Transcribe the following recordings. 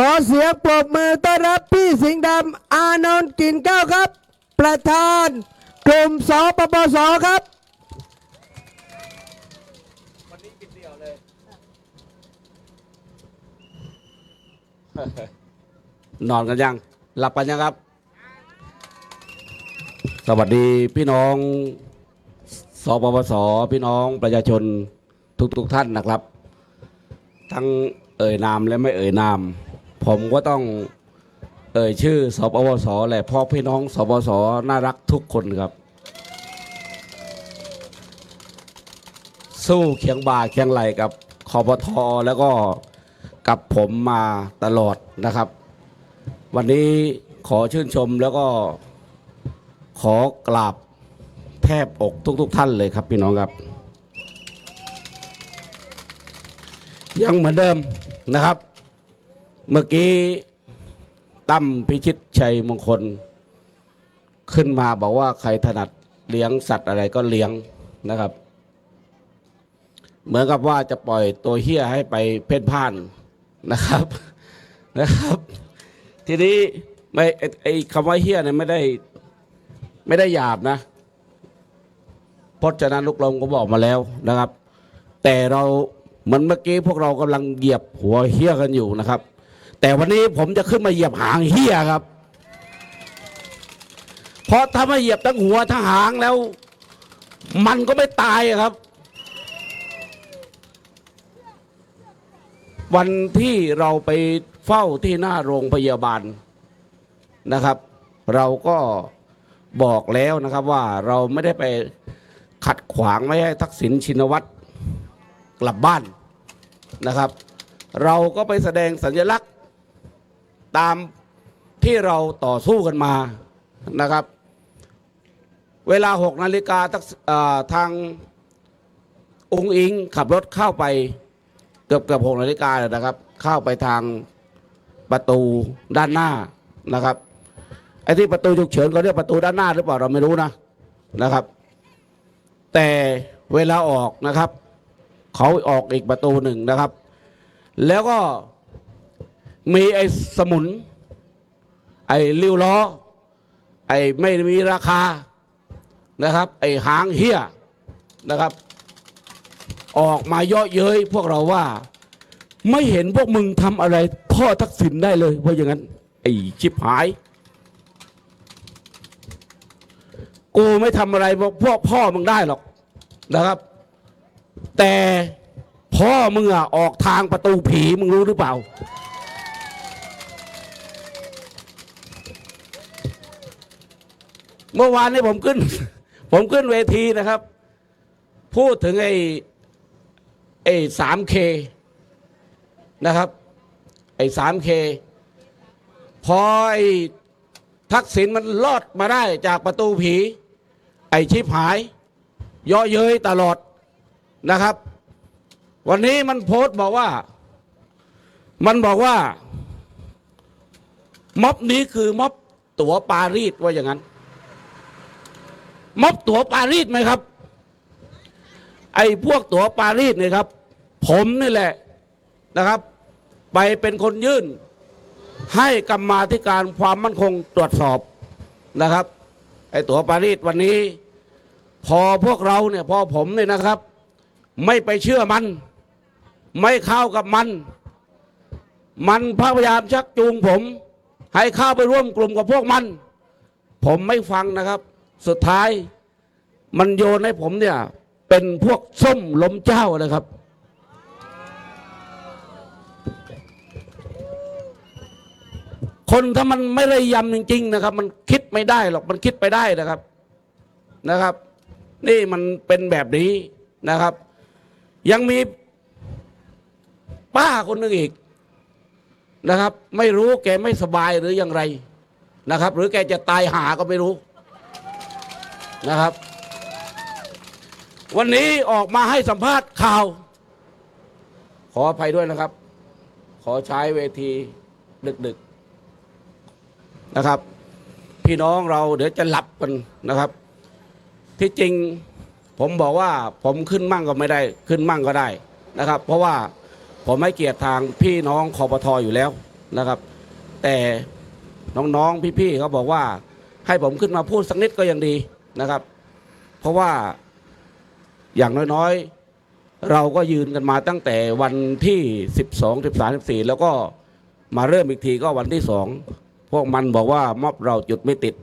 ขอเสียงปรบมือต้อนรับพี่สิงห์ดำอานนท์กินเก้าครับ ประธานกลุ่มสปปสครับวันอนกันยัง หลับกันยังครับ สวัสดีพี่น้องสปปสพี่น้องประชาชนทุกๆทท่านนะครับ ทั้งเอ่ยนามและไม่เอ่ยนาม ผมก็ต้องเอ่ยชื่อสปปสแหละพราะพี่น้องสปปสน่ารักทุกคนครับ สู้เคียงบ่าเคียงไหลกับคอปทแล้วก็กับผมมาตลอดนะครับ วันนี้ขอชื่นชมแล้วก็ขอกราบแทบอกทุกๆทท่านเลยครับพี่น้องครับ ยังเหมือนเดิมนะครับ เมื่อกี้ตั้มพิชิตชัยมงคล ขึ้นมาบอกว่าใครถนัดเลี้ยงสัตว์อะไรก็เลี้ยงนะครับ เหมือนกับว่าจะปล่อยตัวเฮี้ยให้ไปเพ่นพ่านนะครับนะครับ ทีนี้ไม่ไอ้คำว่าเฮี้ยเนี่ยไม่ได้ไม่ได้หยาบนะพจนานุกรมก็บอกมาแล้วนะครับ แต่เราเหมือนเมื่อกี้พวกเรากำลังเหยียบหัวเฮี้ยกันอยู่นะครับ แต่วันนี้ผมจะขึ้นมาเหยียบหางเฮียครับ เพราะถ้าไม่เหยียบทั้งหัวทั้งหางแล้ว มันก็ไม่ตายครับ วันที่เราไปเฝ้าที่หน้าโรงพยาบาลนะครับ เราก็บอกแล้วนะครับว่าเราไม่ได้ไปขัดขวางไม่ให้ทักษิณชินวัตรกลับบ้านนะครับ เราก็ไปแสดงสัญลักษณ์ ตามที่เราต่อสู้กันมานะครับ เวลาหกนาฬิกาทางองค์อิงขับรถเข้าไปเกือบเกือบหกนาฬิกาเลยนะครับ เข้าไปทางประตูด้านหน้านะครับไอ้ที่ประตูฉุกเฉินเขาเรียกประตูด้านหน้าหรือเปล่าเราไม่รู้นะนะครับ แต่เวลาออกนะครับ เขาออกอีกประตูหนึ่งนะครับ แล้วก็ มีไอ้สมุน ไอ้ริ้วล้อ ไอ้ไม่มีราคานะครับ ไอ้หางเฮี้ยนะครับ ออกมาเยาะเย้ยพวกเราว่า ไม่เห็นพวกมึงทำอะไร พ่อทักษิณได้เลยเพราะอย่างนั้น ไอ้ชิบหาย กูไม่ทำอะไรพวกพวกพ่อมึงได้หรอกนะครับ แต่พ่อมึงอะออกทางประตูผีมึงรู้หรือเปล่า เมื่อวานนี้ผมขึ้น ผมขึ้นเวทีนะครับ พูดถึงไอ้ไอ้สามเคนะครับ ไอ้สามเคพอไอ้ทักษิณมันลอดมาได้จากประตูผี ไอ้ชิบหายย่อเย้ยตลอดนะครับ วันนี้มันโพสต์บอกว่า มันบอกว่าม็อบนี้คือม็อบตั๋วปารีสว่าอย่างนั้น ม็อบตั๋วปารีสไหมครับ ไอ้พวกตั๋วปารีสเนี่ยครับ ผมนี่แหละนะครับ ไปเป็นคนยื่น ให้กรรมาธิการความมั่นคงตรวจสอบนะครับ ไอ้ตั๋วปารีสวันนี้ พอพวกเราเนี่ยพอผมเนี่ยนะครับ ไม่ไปเชื่อมัน ไม่เข้ากับมัน มันพยายามชักจูงผม ให้เข้าไปร่วมกลุ่มกับพวกมัน ผมไม่ฟังนะครับ สุดท้ายมันโยนให้ผมเนี่ย เป็นพวกส้มล้มเจ้านะครับ คนถ้ามันไม่ได้ยำจริง ๆ นะครับ มันคิดไม่ได้หรอกมันคิดไปได้นะครับนะครับ นี่มันเป็นแบบนี้นะครับ ยังมีป้าคนหนึ่งอีกนะครับ ไม่รู้แกไม่สบายหรืออย่างไรนะครับ หรือแกจะตายหาก็ไม่รู้ นะครับ วันนี้ออกมาให้สัมภาษณ์ข่าว ขออภัยด้วยนะครับ ขอใช้เวทีดึกๆนะครับ พี่น้องเราเดี๋ยวจะหลับกันนะครับ ที่จริงผมบอกว่าผมขึ้นมั่งก็ไม่ได้ขึ้นมั่งก็ได้นะครับ เพราะว่าผมให้เกียรติทางพี่น้องคอปทออยู่แล้วนะครับ แต่น้องๆพี่ๆเขาบอกว่าให้ผมขึ้นมาพูดสักนิดก็ยังดี นะครับ เพราะว่าอย่างน้อยๆ เราก็ยืนกันมาตั้งแต่วันที่ 12 13 14 แล้วก็มาเริ่มอีกทีก็วันที่สองพวกมันบอกว่าม็อบเราจุดไม่ติด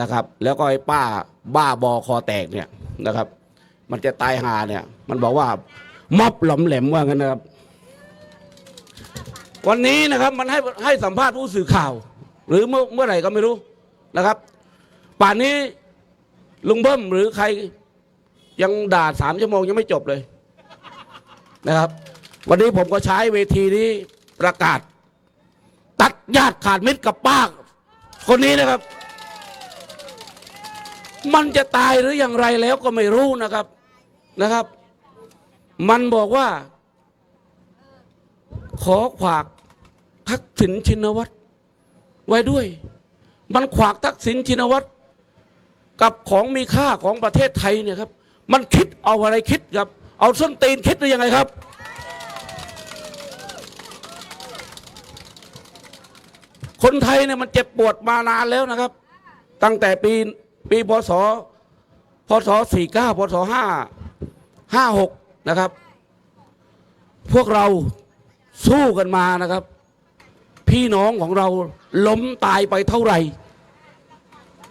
นะครับ แล้วก็ไอ้ป้าบ้าบอคอแตกเนี่ยนะครับ มันจะตายหาเนี่ย มันบอกว่าม็อบหลอมแหลมว่างั้นนะครับ วันนี้นะครับมันให้ให้สัมภาษณ์ผู้สื่อข่าว หรือเมื่อเมื่อไหร่ก็ไม่รู้นะครับ ป่านนี้ ลุงเบิ้มหรือใครยังด่าสามชั่วโมงยังไม่จบเลยนะครับ วันนี้ผมก็ใช้เวทีนี้ประกาศ ตัดญาติขาดมิตรกับป้าคนนี้นะครับ มันจะตายหรืออย่างไรแล้วก็ไม่รู้นะครับนะครับ มันบอกว่า ขอขวากทักษิณชินวัตรไว้ด้วย มันขวากทักษิณชินวัตร กับของมีค่าของประเทศไทยเนี่ยครับ มันคิดเอาอะไรคิดครับ เอาส้นตีนคิดหรือยังไงครับ คนไทยเนี่ยมันเจ็บปวดมานานแล้วนะครับ ตั้งแต่ปีปีพศพศสี่เก้าพศห้าห้าหกนะครับ พวกเราสู้กันมานะครับ พี่น้องของเราล้มตายไปเท่าไหร่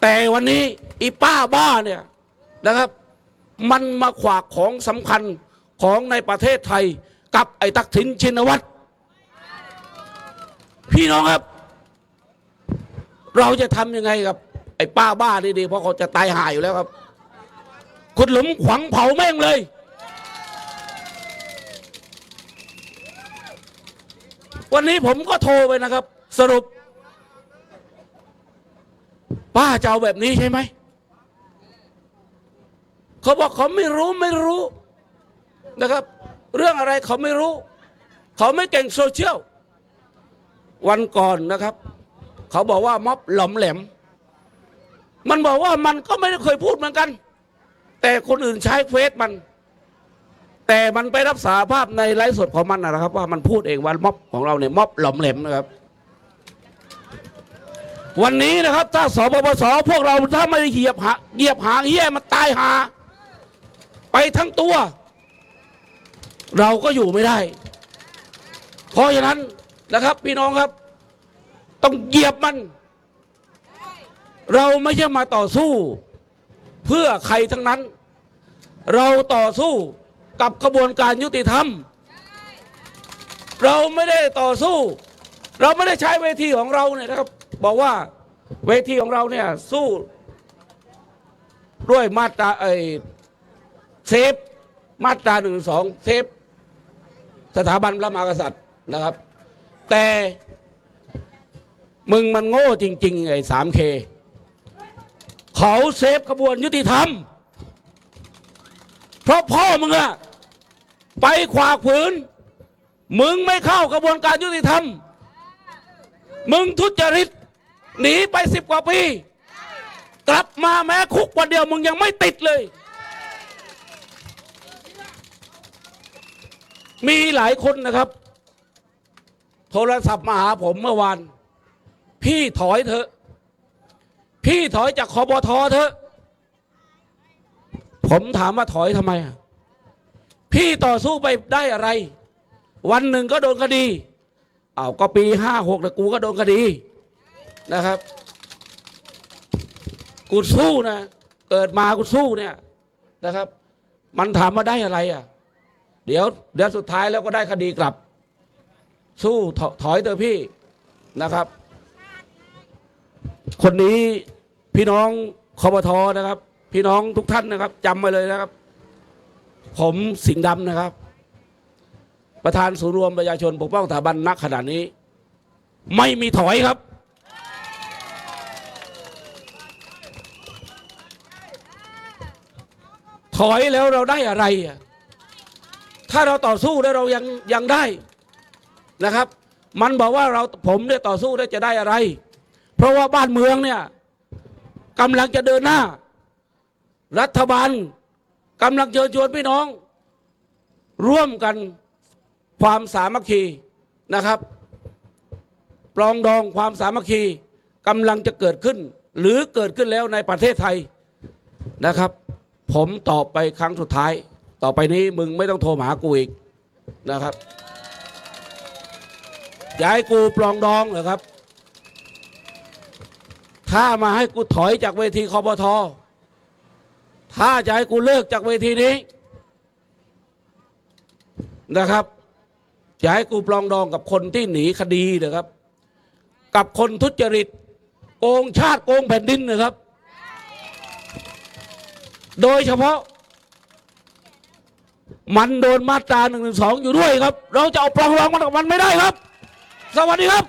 แต่วันนี้อีป้าบ้าเนี่ยนะครับมันมาขวากของสำคัญของในประเทศไทยกับไอ้ตักษิณชินวัตรพี่น้องครับ เราจะทำยังไงกับ ไอ้ป้าบ้าดีๆเพราะเขาจะตายหายอยู่แล้วครับคุณหลุมขวังเผาแม่งเลย วันนี้ผมก็โทรไปนะครับ สรุป ป้าจะเอาแบบนี้ใช่ไหม เขาบอกเขาไม่รู้ไม่รู้นะครับ เรื่องอะไรเขาไม่รู้ เขาไม่เก่งโซเชียลวันก่อนนะครับ เขาบอกว่าม็อบหลอมแหลม มันบอกว่ามันก็ไม่ได้เคยพูดเหมือนกัน แต่คนอื่นใช้เฟซมัน แต่มันไปรับสารภาพในไลฟ์สดของมันนะครับ ว่ามันพูดเองว่าม็อบของเราเนี่ยม็อบหลอมแหลมนะครับ วันนี้นะครับ ถ้าสปปสพวกเราถ้าไม่เหยียบหาเหยียบหางเหี้ยมันตายหา ไปทั้งตัว เราก็อยู่ไม่ได้ เพราะฉะนั้นนะครับ พี่น้องครับ ต้องเหยียบมัน เราไม่ใช่มาต่อสู้ เพื่อใครทั้งนั้น เราต่อสู้กับกระบวนการยุติธรรม เราไม่ได้ต่อสู้ เราไม่ได้ใช้เวทีของเราเนี่ยนะครับ บอกว่าเวทีของเราเนี่ยสู้ด้วยมาตราไอเซฟมาตราหนึ่งสองเซฟสถาบันพระมหากษัตริย์นะครับ แต่มึงมันโง่จริง ๆ ไอ้สามเคเขาเซฟกระบวนยุติธรรม เพราะพ่อมึงอะไปขวากฝืน มึงไม่เข้ากระบวนการยุติธรรม มึงทุจริต หนีไปสิบกว่าปี กลับมาแม้คุกวันเดียวมึงยังไม่ติดเลย มีหลายคนนะครับ โทรศัพท์มาหาผมเมื่อวาน พี่ถอยเถอะ พี่ถอยจากคอบทเถอะ ผมถามว่าถอยทำไม พี่ต่อสู้ไปได้อะไร วันหนึ่งก็โดนคดีอ้าวก็ปีห้าหกแล้วกูก็โดนคดี นะครับ กูสู้นะเกิดมากูสู้เนี่ยนะครับ มันถามว่าได้อะไรอะ เดี๋ยวเดี๋ยวสุดท้ายแล้วก็ได้คดีกลับ สู้ถถอยเถอะพี่นะครับ คนนี้พี่น้องคอปทนะครับ พี่น้องทุกท่านนะครับจำไว้เลยนะครับ ผมสิงห์ดำนะครับ ประธานศูนย์รวมประชาชนปกป้องสถาบันนักขนาดนี้ ไม่มีถอยครับ ถอยแล้วเราได้อะไร ถ้าเราต่อสู้แล้วเรายังยังได้นะครับ มันบอกว่าเราผมเนี่ยต่อสู้ได้วจะได้อะไร เพราะว่าบ้านเมืองเนี่ยกำลังจะเดินหน้า รัฐบาลกำลังเชิญชวนพี่น้อง ร่วมกันความสามัคคีนะครับปลองดองความสามัคคีกำลังจะเกิดขึ้น หรือเกิดขึ้นแล้วในประเทศไทยนะครับ ผมตอบไปครั้งสุดท้าย ต่อไปนี้มึงไม่ต้องโทรมาหากูอีกนะครับจะให้กูปลองดองเหรอครับ ถ้ามาให้กูถอยจากเวทีคอปทถ้าจะให้กูเลิกจากเวทีนี้นะครับจะให้กูปลองดองกับคนที่หนีคดีนะครับ กับคนทุจริต โกงชาติโกงแผ่นดินนะครับ โดยเฉพาะ มันโดนมาตราหนึ่งหนึ่งสองอยู่ด้วยครับ เราจะเอาปลองรองมันกับมันไม่ได้ครับ สวัสดีครับ